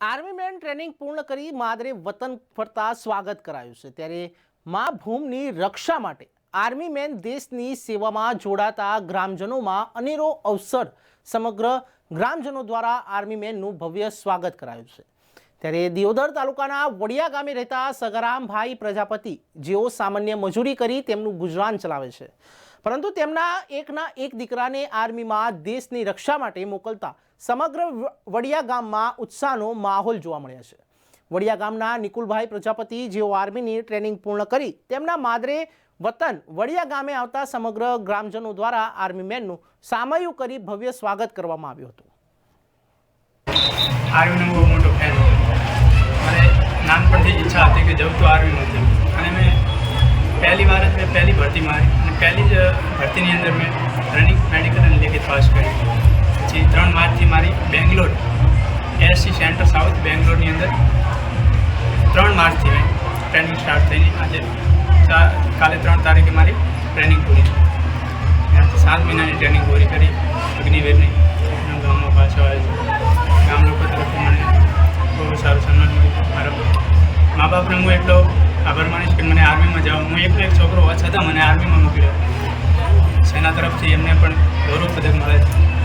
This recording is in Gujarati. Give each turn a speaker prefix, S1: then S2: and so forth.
S1: આર્મી મેન ટ્રેનિંગ પૂર્ણ કરી માદરે વતન ફરતા સ્વાગત કરાયું છે. ત્યારે મા ભૂમની રક્ષા માટે આર્મી મેન દેશની સેવામાં જોડાતા ગ્રામજનોમાં અનેરો અવસર સમગ્ર ગ્રામજનો દ્વારા આર્મી મેનનું ભવ્ય સ્વાગત કરાયું છે. ત્યારે દિયોદર તાલુકાના વડિયા ગામે રહેતા સગરામભાઈ પ્રજાપતિ જેઓ સામાન્ય મજૂરી કરી તેમનું ગુજરાન ચલાવે છે. પરંતુ તેમના એકના એક દીકરાને આર્મીમાં દેશની રક્ષા માટે મોકલતા સમગ્ર વડિયા ગામમાં ઉત્સાહનો માહોલ જોવા મળ્યા છે. વડિયા ગામના નિકુલભાઈ પ્રજાપતિ જેઓ આર્મીની ટ્રેનિંગ પૂર્ણ કરી, તેમના માદરે વતન વડિયા ગામે આવતા સમગ્ર ગ્રામજનો દ્વારા આર્મી મેનનું સામયું કરી ભવ્ય સ્વાગત કરવામાં આવ્યું હતું.
S2: આર્મીનો બહુ મોટો ફેન મને નાનપણથી ઈચ્છા હતી કે જવું તો આર્મીમાં જવું. પહેલી વાર મેં પહેલી ભરતી મારી. અને પહેલી જ ભરતીની અંદર મેં રનિંગ મેડિકલ અને લેખિત પાસ કરી. પછી ત્રણ માર્ચથી મારી બેંગ્લોર એસસી સેન્ટર સાઉથ બેંગ્લોરની અંદર ત્રણ માર્ચથી મેં ટ્રેનિંગ સ્ટાર્ટ થઈને આજે કાલે ત્રણ તારીખે મારી ટ્રેનિંગ પૂરી થઈ. સાત મહિનાની ટ્રેનિંગ પૂરી કરી, અગ્નિવીરની. ગામમાં પાછો આવ્યો છું. ગામ લોકો તરફથી મને બહુ સારું સન્માન મળ્યું. મારા મા બાપને હું એટલો આભાર માનીશ કે મને આર્મીમાં જાઉં હું એકલો એક છોકરો હોવા છતાં મને આર્મીમાં મોકલ્યો. સેના તરફથી એમને પણ ગૌરવ પદક મળે છે.